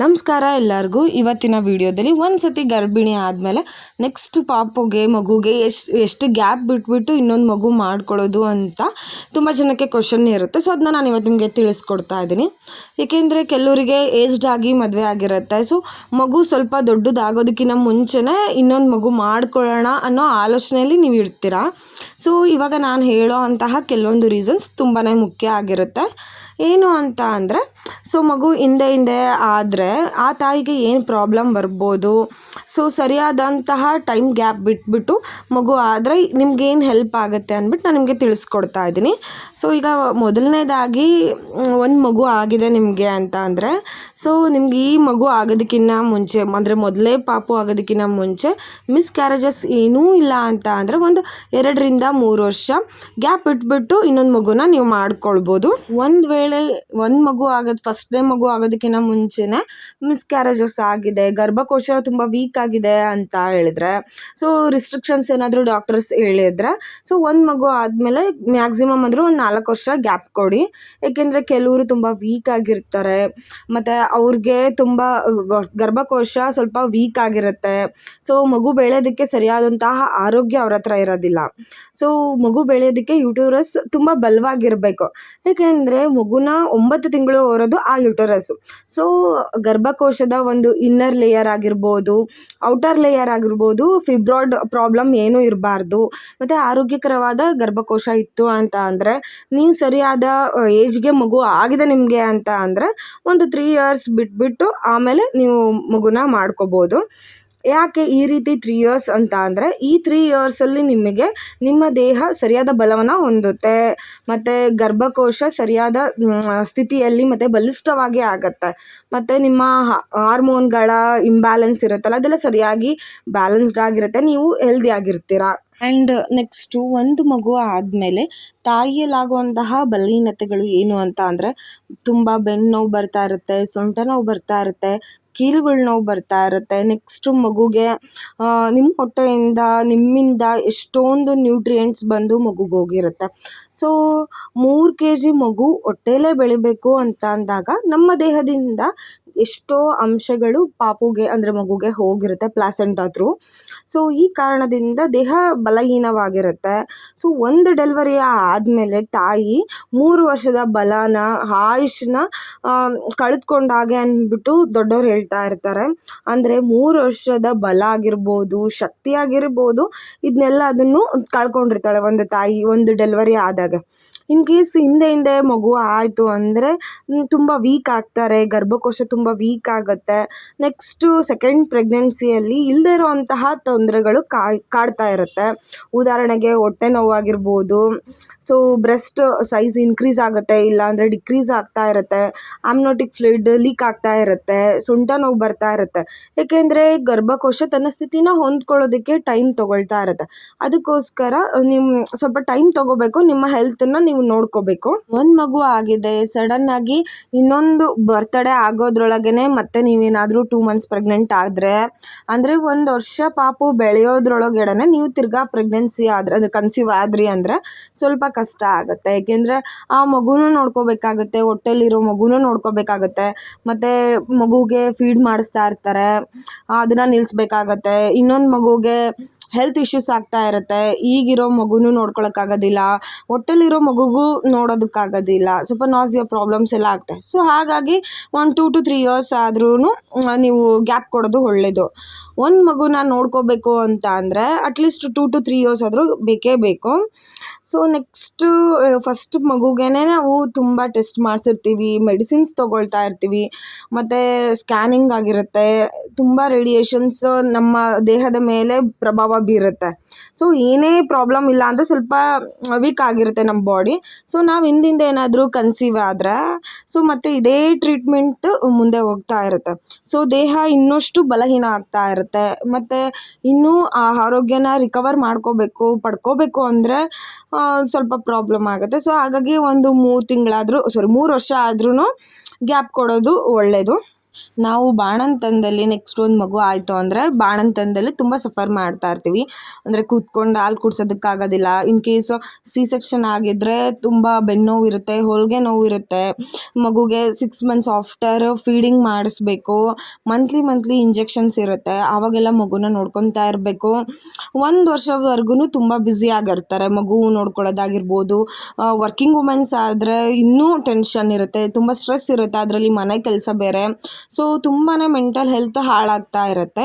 ನಮಸ್ಕಾರ ಎಲ್ಲರಿಗೂ. ಇವತ್ತಿನ ವಿಡಿಯೋದಲ್ಲಿ ಒಂದು ಸತಿ ಗರ್ಭಿಣಿ ಆದಮೇಲೆ ನೆಕ್ಸ್ಟ್ ಪಾಪುಗೆ, ಮಗುಗೆ ಎಷ್ಟು ಎಷ್ಟು ಗ್ಯಾಪ್ ಬಿಟ್ಬಿಟ್ಟು ಇನ್ನೊಂದು ಮಗು ಮಾಡ್ಕೊಳ್ಳೋದು ಅಂತ ತುಂಬ ಜನಕ್ಕೆ ಕ್ವಶನ್ ಇರುತ್ತೆ. ಸೊ ಅದನ್ನ ನಾನು ಇವತ್ತು ನಿಮಗೆ ತಿಳಿಸ್ಕೊಡ್ತಾ ಇದ್ದೀನಿ. ಏಕೆಂದರೆ ಕೆಲವರಿಗೆ ಏಜ್ಡ್ ಆಗಿ ಮದುವೆ ಆಗಿರುತ್ತೆ. ಸೊ ಮಗು ಸ್ವಲ್ಪ ದೊಡ್ಡದಾಗೋದಕ್ಕಿಂತ ಮುಂಚೆನೇ ಇನ್ನೊಂದು ಮಗು ಮಾಡ್ಕೊಳ್ಳೋಣ ಅನ್ನೋ ಆಲೋಚನೆಯಲ್ಲಿ ನೀವು ಇರ್ತೀರಾ? ಸೊ ಇವಾಗ ನಾನು ಹೇಳೋ ಅಂತಹ ಕೆಲವೊಂದು ರೀಸನ್ಸ್ ತುಂಬಾ ಮುಖ್ಯ ಆಗಿರುತ್ತೆ. ಏನು ಅಂತ ಅಂದರೆ ಸೊ ಮಗು ಹಿಂದೆ ಹಿಂದೆ ಆದರೆ ಆ ತಾಯಿಗೆ ಏನು ಪ್ರಾಬ್ಲಮ್ ಬರ್ಬೋದು? ಸೊ ಸರಿಯಾದಂತಹ ಟೈಮ್ ಗ್ಯಾಪ್ ಬಿಟ್ಬಿಟ್ಟು ಮಗು ಆದರೆ ನಿಮ್ಗೇನು ಹೆಲ್ಪ್ ಆಗುತ್ತೆ ಅಂದ್ಬಿಟ್ಟು ನಾನು ನಿಮಗೆ ತಿಳಿಸ್ಕೊಡ್ತಾ ಇದ್ದೀನಿ. ಸೊ ಈಗ ಮೊದಲನೇದಾಗಿ ಒಂದು ಮಗು ಆಗಿದೆ ನಿಮಗೆ ಅಂತ ಅಂದರೆ ಸೊ ನಿಮ್ಗೆ ಈ ಮಗು ಆಗೋದಕ್ಕಿಂತ ಮುಂಚೆ, ಅಂದರೆ ಮೊದಲೇ ಪಾಪು ಆಗೋದಕ್ಕಿಂತ ಮುಂಚೆ ಮಿಸ್ ಕ್ಯಾರೇಜಸ್ ಏನೂ ಇಲ್ಲ ಅಂತ ಅಂದರೆ ಒಂದು ಎರಡರಿಂದ ಮೂರು ವರ್ಷ ಗ್ಯಾಪ್ ಇಟ್ಬಿಟ್ಟು ಇನ್ನೊಂದು ಮಗುನ ನೀವು ಮಾಡ್ಕೊಳ್ಬೋದು. ಒಂದು ವೇಳೆ ಒಂದು ಮಗು ಆಗೋದು ಫಸ್ಟ್ನೇ ಮಗು ಆಗೋದಕ್ಕಿಂತ ಮುಂಚೆನೇ ಮಿಸ್ಕ್ಯಾರೇಜಸ್ ಆಗಿದೆ, ಗರ್ಭಕೋಶ ತುಂಬ ವೀಕ್ ಆಗಿದೆ ಅಂತ ಹೇಳಿದ್ರೆ ಸೊ ರಿಸ್ಟ್ರಿಕ್ಷನ್ಸ್ ಏನಾದರೂ ಡಾಕ್ಟರ್ಸ್ ಹೇಳಿದ್ರೆ ಸೊ ಒಂದು ಮಗು ಆದಮೇಲೆ ಮ್ಯಾಕ್ಸಿಮಮ್ ಅಂದರೂ ಒಂದು ನಾಲ್ಕು ವರ್ಷ ಗ್ಯಾಪ್ ಕೊಡಿ. ಏಕೆಂದರೆ ಕೆಲವರು ತುಂಬ ವೀಕ್ ಆಗಿರ್ತಾರೆ, ಮತ್ತು ಅವ್ರಿಗೆ ತುಂಬ ಗರ್ಭಕೋಶ ಸ್ವಲ್ಪ ವೀಕ್ ಆಗಿರುತ್ತೆ. ಸೊ ಮಗು ಬೆಳೆಯೋದಕ್ಕೆ ಸರಿಯಾದಂತಹ ಆರೋಗ್ಯ ಅವ್ರ ಹತ್ರ ಇರೋದಿಲ್ಲ. ಸೊ ಮಗು ಬೆಳೆಯೋದಕ್ಕೆ ಯುಟೂರಸ್ ತುಂಬ ಬಲವಾಗಿರಬೇಕು. ಏಕೆಂದರೆ ಮಗುನ ಒಂಬತ್ತು ತಿಂಗಳು ಹೊರೋದು ಆ ಯೂಟರಸ್ಸು ಸೊ ಗರ್ಭಕೋಶದ ಒಂದು ಇನ್ನರ್ ಲೇಯರ್ ಆಗಿರ್ಬೋದು ಔಟರ್ ಲೇಯರ್ ಆಗಿರ್ಬೋದು ಫಿಬ್ರಾಯ್ಡ್ ಪ್ರಾಬ್ಲಮ್ ಏನೂ ಇರಬಾರ್ದು. ಮತ್ತು ಆರೋಗ್ಯಕರವಾದ ಗರ್ಭಕೋಶ ಇತ್ತು ಅಂತ ಅಂದರೆ, ನೀವು ಸರಿಯಾದ ಏಜ್ಗೆ ಮಗು ಆಗಿದೆ ನಿಮಗೆ ಅಂತ ಅಂದರೆ, ಒಂದು ತ್ರೀ ಇಯರ್ಸ್ ಬಿಟ್ಬಿಟ್ಟು ಆಮೇಲೆ ನೀವು ಮಗುನ ಮಾಡ್ಕೋಬೋದು. ಯಾಕೆ ಈ ರೀತಿ ತ್ರೀ ಇಯರ್ಸ್ ಅಂತ ಅಂದರೆ ಈ ತ್ರೀ ಇಯರ್ಸಲ್ಲಿ ನಿಮಗೆ ನಿಮ್ಮ ದೇಹ ಸರಿಯಾದ ಬಲವನ್ನು ಹೊಂದುತ್ತೆ. ಮತ್ತು ಗರ್ಭಕೋಶ ಸರಿಯಾದ ಸ್ಥಿತಿಯಲ್ಲಿ ಮತ್ತು ಬಲಿಷ್ಠವಾಗಿ ಆಗುತ್ತೆ. ಮತ್ತು ನಿಮ್ಮ ಹಾರ್ಮೋನ್ಗಳ ಇಂಬ್ಯಾಲೆನ್ಸ್ ಇರುತ್ತಲ್ಲ, ಅದೆಲ್ಲ ಸರಿಯಾಗಿ ಬ್ಯಾಲೆನ್ಸ್ಡ್ ಆಗಿರುತ್ತೆ. ನೀವು ಹೆಲ್ದಿ ಆಗಿರ್ತೀರ. ಆ್ಯಂಡ್ ನೆಕ್ಸ್ಟು ಒಂದು ಮಗು ಆದಮೇಲೆ ತಾಯಿಯಲ್ಲಾಗುವಂತಹ ಬಲಹೀನತೆಗಳು ಏನು ಅಂತ ಅಂದರೆ ತುಂಬ ಬೆನ್ನು ನೋವು ಬರ್ತಾ ಇರುತ್ತೆ, ಸೊಂಟ ನೋವು ಬರ್ತಾ ಇರುತ್ತೆ ಕೀಲುಗಳ ನೋವು ಬರ್ತಾ ಇರುತ್ತೆ. ನೆಕ್ಸ್ಟು ಮಗುಗೆ ನಿಮ್ಮ ಹೊಟ್ಟೆಯಿಂದ, ನಿಮ್ಮಿಂದ ಎಷ್ಟೊಂದು ನ್ಯೂಟ್ರಿಯೆಂಟ್ಸ್ ಬಂದು ಮಗುಗೆ ಹೋಗಿರುತ್ತೆ. ಸೊ ಮೂರು ಕೆ ಜಿ ಮಗು ಹೊಟ್ಟೆಲೇ ಬೆಳಿಬೇಕು ಅಂತ ಅಂದಾಗ ನಮ್ಮ ದೇಹದಿಂದ ಎಷ್ಟೋ ಅಂಶಗಳು ಪಾಪುಗೆ, ಅಂದರೆ ಮಗುಗೆ ಹೋಗಿರುತ್ತೆ ಪ್ಲಾಸೆಂಟಾ ಥ್ರೂ ಸೊ ಈ ಕಾರಣದಿಂದ ದೇಹ ಬಲಹೀನವಾಗಿರುತ್ತೆ. ಸೊ ಒಂದು ಡೆಲಿವರಿ ಆದಮೇಲೆ ತಾಯಿ ಮೂರು ವರ್ಷದ ಬಲನ, ಆಯುಷ್ನ ಕಳೆದುಕೊಂಡಾಗೆ ಅಂದ್ಬಿಟ್ಟು ದೊಡ್ಡವ್ರು ಹೇಳ್ತಾ ಇರ್ತಾರೆ. ಅಂದರೆ ಮೂರು ವರ್ಷದ ಬಲ ಆಗಿರ್ಬೋದು, ಶಕ್ತಿ ಆಗಿರ್ಬೋದು ಇದನ್ನೆಲ್ಲ ಅದನ್ನು ಕಳ್ಕೊಂಡಿರ್ತಾಳೆ ಒಂದು ತಾಯಿ, ಒಂದು ಡೆಲಿವರಿ ಆದಾಗ. ಇನ್ ಕೇಸ್ ಹಿಂದೆ ಹಿಂದೆ ಮಗು ಆಯಿತು ಅಂದರೆ ತುಂಬ ವೀಕ್ ಆಗ್ತಾರೆ, ಗರ್ಭಕೋಶ ತುಂಬ ವೀಕ್ ಆಗುತ್ತೆ. ನೆಕ್ಸ್ಟು ಸೆಕೆಂಡ್ ಪ್ರೆಗ್ನೆನ್ಸಿಯಲ್ಲಿ ಇಲ್ಲದೇ ಇರುವಂತಹ ತೊಂದರೆಗಳು ಕಾಡ್ತಾ ಇರುತ್ತೆ. ಉದಾಹರಣೆಗೆ ಹೊಟ್ಟೆ ನೋವಾಗಿರ್ಬೋದು. ಸೊ ಬ್ರೆಸ್ಟ್ ಸೈಜ್ ಇನ್ಕ್ರೀಸ್ ಆಗುತ್ತೆ ಇಲ್ಲ ಅಂದರೆ ಡಿಕ್ರೀಸ್ ಆಗ್ತಾ ಇರುತ್ತೆ. ಆಮ್ನೋಟಿಕ್ ಫ್ಲೂಯಿಡ್ ಲೀಕ್ ಆಗ್ತಾ ಇರುತ್ತೆ, ಸೊಂಟ ನೋವು ಬರ್ತಾ ಇರುತ್ತೆ. ಏಕೆಂದರೆ ಗರ್ಭಕೋಶ ತನ್ನ ಸ್ಥಿತಿನ ಹೊಂದ್ಕೊಳ್ಳೋದಕ್ಕೆ ಟೈಮ್ ತೊಗೊಳ್ತಾ ಇರುತ್ತೆ. ಅದಕ್ಕೋಸ್ಕರ ನಿಮ್ಮ ಸ್ವಲ್ಪ ಟೈಮ್ ತೊಗೋಬೇಕು, ನಿಮ್ಮ ಹೆಲ್ತನ್ನು ನೀವು ನೋಡ್ಕೋಬೇಕು. ಒಂದು ಮಗು ಆಗಿದೆ. ಸಡನ್ ಆಗಿ ಇನ್ನೊಂದು ಬರ್ತ್ಡೇ ಆಗೋದ್ರೊಳಗೇನೆ ಮತ್ತೆ ನೀವೇನಾದರೂ ಟೂ ಮಂತ್ಸ್ ಪ್ರೆಗ್ನೆಂಟ್ ಆದರೆ, ಅಂದರೆ ಒಂದು ವರ್ಷ ಪಾಪು ಬೆಳೆಯೋದ್ರೊಳಗಡೆನೆ ನೀವು ತಿರ್ಗಾ ಪ್ರೆಗ್ನೆನ್ಸಿ ಆದ್ರೆ ಅದು ಕನ್ಸೀವ್ ಆದ್ರಿ ಅಂದರೆ ಸ್ವಲ್ಪ ಕಷ್ಟ ಆಗುತ್ತೆ. ಏಕೆಂದರೆ ಆ ಮಗುನೂ ನೋಡ್ಕೋಬೇಕಾಗುತ್ತೆ, ಹೊಟ್ಟೆಲಿರೋ ಮಗುನೂ ನೋಡ್ಕೋಬೇಕಾಗತ್ತೆ. ಮತ್ತು ಮಗುಗೆ ಫೀಡ್ ಮಾಡಿಸ್ತಾ ಇರ್ತಾರೆ. ಅದನ್ನು ನಿಲ್ಲಿಸ್ಬೇಕಾಗತ್ತೆ ಇನ್ನೊಂದು ಮಗುಗೆ ಹೆಲ್ತ್ ಇಶ್ಯೂಸ್ ಆಗ್ತಾ ಇರುತ್ತೆ. ಈಗಿರೋ ಮಗುನೂ ನೋಡ್ಕೊಳಕ್ಕಾಗೋದಿಲ್ಲ. ಹೊಟ್ಟೆಲಿರೋ ಮಗುಗೂ ನೋಡೋದಕ್ಕಾಗೋದಿಲ್ಲ. ಸ್ವಲ್ಪ ನಾಸಿಯ ಪ್ರಾಬ್ಲಮ್ಸ್ ಎಲ್ಲ ಆಗ್ತವೆ ಸೊ ಹಾಗಾಗಿ ಒಂದು ಟೂ ಟು ತ್ರೀ ಇಯರ್ಸ್ ಆದ್ರೂ ನೀವು ಗ್ಯಾಪ್ ಕೊಡೋದು ಒಳ್ಳೆಯದು ಒಂದು ಮಗುನ ನೋಡ್ಕೋಬೇಕು ಅಂತ ಅಂದರೆ at least two to three years ಆದರೂ ಬೇಕೇ ಬೇಕು. ಸೊ ನೆಕ್ಸ್ಟು ಫಸ್ಟ್ ಮಗುಗೆ ನಾವು ತುಂಬ ಟೆಸ್ಟ್ ಮಾಡಿಸಿರ್ತೀವಿ ಮೆಡಿಸಿನ್ಸ್ ತೊಗೊಳ್ತಾ ಇರ್ತೀವಿ. ಮತ್ತು ಸ್ಕ್ಯಾನಿಂಗ್ ಆಗಿರುತ್ತೆ. ತುಂಬ ರೇಡಿಯೇಷನ್ಸ್ ನಮ್ಮ ದೇಹದ ಮೇಲೆ ಪ್ರಭಾವ ಬೀರುತ್ತೆ ಸೊ ಏನೇ ಪ್ರಾಬ್ಲಮ್ ಇಲ್ಲ ಅಂದರೆ ಸ್ವಲ್ಪ ವೀಕ್ ಆಗಿರುತ್ತೆ ನಮ್ಮ ಬಾಡಿ ಸೊ ನಾವು ಹಿಂದಿಂದ ಏನಾದರೂ ಕನ್ಸೀವ್ ಆದರೆ ಸೊ ಮತ್ತು ಇದೇ ಟ್ರೀಟ್ಮೆಂಟ್ ಮುಂದೆ ಹೋಗ್ತಾ ಇರುತ್ತೆ. ಸೊ ದೇಹ ಇನ್ನಷ್ಟು ಬಲಹೀನ ಆಗ್ತಾ ಇರುತ್ತೆ. ಮತ್ತು ಇನ್ನೂ ಆ ಆರೋಗ್ಯನ ರಿಕವರ್ ಮಾಡ್ಕೋಬೇಕು, ಪಡ್ಕೋಬೇಕು ಅಂದರೆ ಸ್ವಲ್ಪ ಪ್ರಾಬ್ಲಮ್ ಆಗುತ್ತೆ. ಸೊ ಹಾಗಾಗಿ ಒಂದು ಮೂರು ತಿಂಗಳಾದರೂ ಸಾರಿ ಮೂರು ವರ್ಷ ಆದ್ರೂ ಗ್ಯಾಪ್ ಕೊಡೋದು ಒಳ್ಳೆಯದು ನಾವು ಬಾಣಂತನದಲ್ಲಿ ನೆಕ್ಸ್ಟ್ ಒಂದು ಮಗು ಆಯಿತು ಅಂದರೆ ಬಾಣಂತನದಲ್ಲಿ ತುಂಬ ಸಫರ್ ಮಾಡ್ತಾ ಇರ್ತೀವಿ. ಅಂದರೆ ಕೂತ್ಕೊಂಡು ಹಾಲು ಕುಡ್ಸೋದಕ್ಕಾಗೋದಿಲ್ಲ. ಇನ್ ಕೇಸ್ ಸಿ ಸೆಕ್ಷನ್ ಆಗಿದ್ದರೆ ತುಂಬ ಬೆನ್ನೋವು ಇರುತ್ತೆ, ಹೊಲಿಗೆ ನೋವು ಇರುತ್ತೆ. ಮಗುಗೆ ಸಿಕ್ಸ್ ಮಂತ್ಸ್ ಆಫ್ಟರ್ ಫೀಡಿಂಗ್ ಮಾಡಿಸ್ಬೇಕು. ಮಂತ್ಲಿ ಮಂತ್ಲಿ ಇಂಜೆಕ್ಷನ್ಸ್ ಇರುತ್ತೆ. ಆವಾಗೆಲ್ಲ ಮಗುನ ನೋಡ್ಕೊತಾ ಇರಬೇಕು. ಒಂದು ವರ್ಷವರೆಗೂ ತುಂಬ ಬ್ಯುಸಿ ಆಗಿರ್ತಾರೆ. ಮಗು ನೋಡ್ಕೊಳ್ಳೋದಾಗಿರ್ಬೋದು. ವರ್ಕಿಂಗ್ ವುಮೆನ್ಸ್ ಆದರೆ ಇನ್ನೂ ಟೆನ್ಷನ್ ಇರುತ್ತೆ. ತುಂಬ ಸ್ಟ್ರೆಸ್ ಇರುತ್ತೆ. ಅದರಲ್ಲಿ ಮನೆ ಕೆಲಸ ಬೇರೆ. ಸೊ ತುಂಬಾ ಮೆಂಟಲ್ ಹೆಲ್ತ್ ಹಾಳಾಗ್ತಾ ಇರುತ್ತೆ.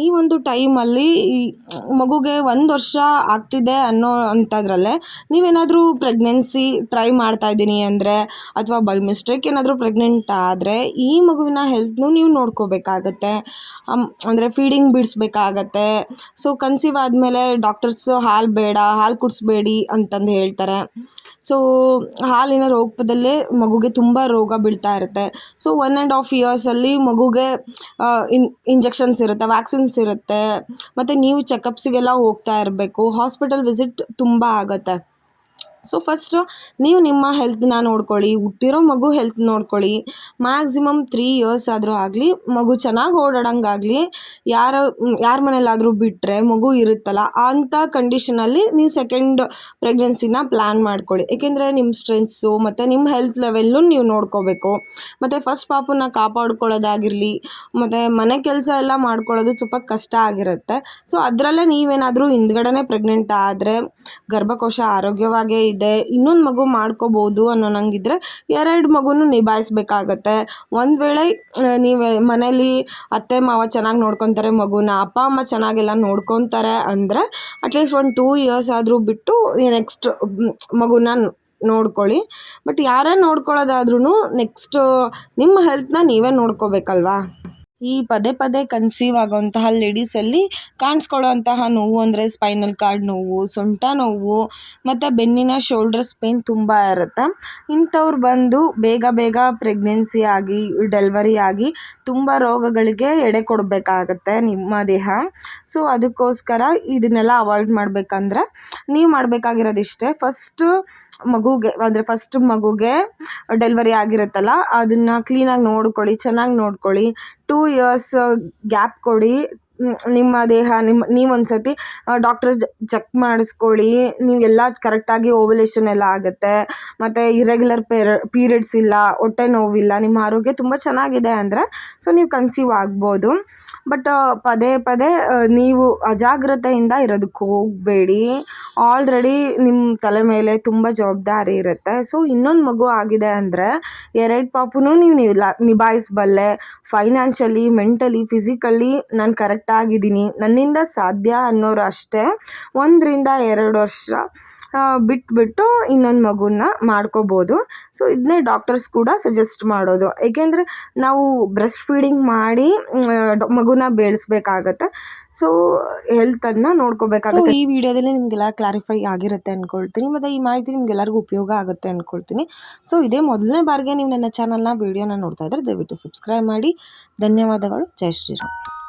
ಈ ಒಂದು ಟೈಮಲ್ಲಿ ಈ ಮಗುಗೆ ಒಂದು ವರ್ಷ ಆಗ್ತಿದೆ ಅನ್ನೋ ಅಂಥದ್ರಲ್ಲೇ ನೀವೇನಾದರೂ ಪ್ರೆಗ್ನೆನ್ಸಿ ಟ್ರೈ ಮಾಡ್ತಾ ಇದ್ದೀನಿ ಅಂದರೆ ಅಥವಾ ಬೈ ಮಿಸ್ಟೇಕ್ ಏನಾದರೂ ಪ್ರೆಗ್ನೆಂಟ್ ಆದರೆ ಈ ಮಗುವಿನ ಹೆಲ್ತ್ನೂ ನೀವು ನೋಡ್ಕೋಬೇಕಾಗತ್ತೆ. ಅಂದರೆ ಫೀಡಿಂಗ್ ಬಿಡಿಸ್ಬೇಕಾಗತ್ತೆ. ಸೊ ಕನ್ಸೀವ್ ಆದಮೇಲೆ ಡಾಕ್ಟರ್ಸ್ ಹಾಲು ಬೇಡ, ಹಾಲು ಕುಡಿಸ್ಬೇಡಿ ಅಂತಂದು ಹೇಳ್ತಾರೆ. ಸೊ ಹಾಲಿನ ರೋಗದಲ್ಲೇ ಮಗುಗೆ ತುಂಬ ರೋಗ ಬೀಳ್ತಾ ಇರುತ್ತೆ. ಸೊ ಒನ್ ಆ್ಯಂಡ್ ಹಾಫ್ ಇಯರ್ಸಲ್ಲಿ ಮಗುಗೆ ಇನ್ ಇಂಜೆಕ್ಷನ್ಸ್ ಇರುತ್ತೆ ವ್ಯಾಕ್ಸಿನ್ಸ್ ಇರುತ್ತೆ. ಮತ್ತು ನೀವು ಚೆಕಪ್ಸಿಗೆಲ್ಲ ಹೋಗ್ತಾ ಇರಬೇಕು. ಹಾಸ್ಪಿಟಲ್ ವಿಸಿಟ್ ತುಂಬ ಆಗುತ್ತೆ. ಸೊ ಫಸ್ಟ್ ನೀವು ನಿಮ್ಮ ಹೆಲ್ತ್ನ ನೋಡ್ಕೊಳ್ಳಿ, ಹುಟ್ಟಿರೋ ಮಗು ಹೆಲ್ತ್ ನೋಡ್ಕೊಳ್ಳಿ. ಮ್ಯಾಕ್ಸಿಮಮ್ ತ್ರೀ ಇಯರ್ಸ್ ಆದರೂ ಆಗಲಿ, ಮಗು ಚೆನ್ನಾಗಿ ಓಡಾಡೋಂಗಾಗಲಿ, ಯಾರ ಯಾರ ಮನೇಲಾದರೂ ಬಿಟ್ಟರೆ ಮಗು ಇರುತ್ತಲ್ಲ ಅಂಥ ಕಂಡೀಷನಲ್ಲಿ ನೀವು ಸೆಕೆಂಡ್ ಪ್ರೆಗ್ನೆನ್ಸಿನ ಪ್ಲ್ಯಾನ್ ಮಾಡ್ಕೊಳ್ಳಿ. ಏಕೆಂದರೆ ನಿಮ್ಮ ಸ್ಟ್ರೆಂತ್ಸು ಮತ್ತು ನಿಮ್ಮ ಹೆಲ್ತ್ ಲೆವೆಲ್ಲು ನೀವು ನೋಡ್ಕೋಬೇಕು. ಮತ್ತು ಫಸ್ಟ್ ಪಾಪುನ ಕಾಪಾಡ್ಕೊಳ್ಳೋದಾಗಿರಲಿ, ಮತ್ತು ಮನೆ ಕೆಲಸ ಎಲ್ಲ ಮಾಡ್ಕೊಳ್ಳೋದು ತುಂಬ ಕಷ್ಟ ಆಗಿರುತ್ತೆ. ಸೊ ಅದರಲ್ಲೇ ನೀವೇನಾದರೂ ಹಿಂದ್ಗಡೆನೇ ಪ್ರೆಗ್ನೆಂಟ್ ಆದರೆ, ಗರ್ಭಕೋಶ ಆರೋಗ್ಯವಾಗೇ ಇದೆ, ಇನ್ನೊಂದು ಮಗು ಮಾಡ್ಕೋಬೋದು ಅನ್ನೋ ನಂಗಿದ್ರೆ ಎರಡು ಮಗುನೂ ನಿಭಾಯಿಸ್ಬೇಕಾಗತ್ತೆ. ಒಂದು ವೇಳೆ ನೀವು ಮನೇಲಿ ಅತ್ತೆ, ಮಾವ ಚೆನ್ನಾಗಿ ನೋಡ್ಕೊತಾರೆ ಮಗುನ, ಅಪ್ಪ, ಅಮ್ಮ ಚೆನ್ನಾಗೆಲ್ಲ ನೋಡ್ಕೊತಾರೆ ಅಂದರೆ ಅಟ್ಲೀಸ್ಟ್ ಒಂದು ಟೂ ಇಯರ್ಸ್ ಆದರೂ ಬಿಟ್ಟು ನೆಕ್ಸ್ಟ್ ಮಗುನ ನೋಡ್ಕೊಳ್ಳಿ. ಬಟ್ ಯಾರೇ ನೋಡ್ಕೊಳ್ಳೋದಾದ್ರೂ ನೆಕ್ಸ್ಟು ನಿಮ್ಮ ಹೆಲ್ತ್ನ ನೀವೇ ನೋಡ್ಕೋಬೇಕಲ್ವಾ? ಈ ಪದೇ ಪದೇ ಕನ್ಸೀವ್ ಆಗೋಂತಹ ಲೇಡೀಸಲ್ಲಿ ಕಾಣಿಸ್ಕೊಳ್ಳೋಂತಹ ನೋವು ಅಂದರೆ ಸ್ಪೈನಲ್ ಕಾರ್ಡ್ ನೋವು, ಸೊಂಟ ನೋವು, ಮತ್ತು ಬೆನ್ನಿನ ಶೋಲ್ಡರ್ಸ್ ಪೇಯ್ನ್ ತುಂಬ ಇರುತ್ತೆ. ಇಂಥವ್ರು ಬಂದು ಬೇಗ ಬೇಗ ಪ್ರೆಗ್ನೆನ್ಸಿ ಆಗಿ ಡೆಲ್ವರಿ ಆಗಿ ತುಂಬ ರೋಗಗಳಿಗೆ ಎಡೆ ಕೊಡಬೇಕಾಗತ್ತೆ ನಿಮ್ಮ ದೇಹ. ಸೊ ಅದಕ್ಕೋಸ್ಕರ ಇದನ್ನೆಲ್ಲ ಅವಾಯ್ಡ್ ಮಾಡಬೇಕಂದ್ರೆ ನೀವು ಮಾಡಬೇಕಾಗಿರೋದಿಷ್ಟೇ. ಫಸ್ಟು ಮಗುಗೆ, ಅಂದರೆ ಫಸ್ಟ್ ಮಗುಗೆ ಡೆಲ್ವರಿ ಆಗಿರುತ್ತಲ್ಲ, ಅದನ್ನು ಕ್ಲೀನಾಗಿ ನೋಡ್ಕೊಳ್ಳಿ, ಚೆನ್ನಾಗಿ ನೋಡ್ಕೊಳ್ಳಿ. ಟೂ ಇಯರ್ಸ್ ಗ್ಯಾಪ್ ಕೊಡಿ. ನಿಮ್ಮ ದೇಹ, ನಿಮ್ಮ ನೀವು ಒಂದು ಸರ್ತಿ ಡಾಕ್ಟರ್ ಚೆಕ್ ಮಾಡಿಸ್ಕೊಳ್ಳಿ. ನೀವು ಎಲ್ಲ ಕರೆಕ್ಟಾಗಿ ಓವಲೇಷನ್ ಎಲ್ಲ ಆಗುತ್ತೆ. ಮತ್ತು ಇರೆಗ್ಯುಲರ್ ಪೇರ ಪೀರಿಯಡ್ಸ್ ಇಲ್ಲ, ಹೊಟ್ಟೆ ನೋವಿಲ್ಲ, ನಿಮ್ಮ ಆರೋಗ್ಯ ತುಂಬ ಚೆನ್ನಾಗಿದೆ ಅಂದರೆ ಸೊ ನೀವು ಕನ್ಸೀವ್ ಆಗ್ಬೋದು. ಬಟ್ ಪದೇ ಪದೇ ನೀವು ಅಜಾಗ್ರತೆಯಿಂದ ಇರೋದಕ್ಕೆ ಹೋಗಬೇಡಿ. ಆಲ್ರೆಡಿ ನಿಮ್ಮ ತಲೆ ಮೇಲೆ ತುಂಬ ಜವಾಬ್ದಾರಿ ಇರುತ್ತೆ. ಸೊ ಇನ್ನೊಂದು ಮಗು ಆಗಿದೆ ಅಂದರೆ, ಎರಡು ಪಾಪುನೂ ನೀವು ನಿಭಾಯಿಸಬಲ್ಲೆ. ಫೈನಾನ್ಷಿಯಲಿ ಮೆಂಟಲಿ ಫಿಸಿಕಲಿ ನಾನು ಕರೆಕ್ಟಾಗಿದ್ದೀನಿ ನನ್ನಿಂದ ಸಾಧ್ಯ ಅನ್ನೋರು ಅಷ್ಟೇ ಒಂದರಿಂದ ಎರಡು ವರ್ಷ ಬಿಟ್ಬಿಟ್ಟು ಇನ್ನೊಂದು ಮಗುನ ಮಾಡ್ಕೋಬೋದು. ಸೊ ಇದನ್ನೇ ಡಾಕ್ಟರ್ಸ್ ಕೂಡ ಸಜೆಸ್ಟ್ ಮಾಡೋದು. ಏಕೆಂದರೆ ನಾವು ಬ್ರೆಸ್ಟ್ ಫೀಡಿಂಗ್ ಮಾಡಿ ಮಗುನ ಬೆಳೆಸ್ಬೇಕಾಗತ್ತೆ ಸೊ ಹೆಲ್ತನ್ನು ನೋಡ್ಕೋಬೇಕಾಗುತ್ತೆ. ಈ ವಿಡಿಯೋದಲ್ಲಿ ನಿಮಗೆಲ್ಲ ಕ್ಲಾರಿಫೈ ಆಗಿರುತ್ತೆ ಅಂದ್ಕೊಳ್ತೀನಿ ಮತ್ತು ಈ ಮಾಹಿತಿ ನಿಮ್ಗೆಲ್ಲರಿಗೂ ಉಪಯೋಗ ಆಗುತ್ತೆ ಅಂದ್ಕೊಳ್ತೀನಿ ಸೊ ಇದೇ ಮೊದಲನೇ ಬಾರಿಗೆ ನೀವು ನನ್ನ ಚಾನಲ್ನ ವೀಡಿಯೋನ ನೋಡ್ತಾ ಇದ್ದರೆ ದಯವಿಟ್ಟು ಸಬ್ಸ್ಕ್ರೈಬ್ ಮಾಡಿ. ಧನ್ಯವಾದಗಳು. ಜೈ ಶ್ರೀರಾಮ್.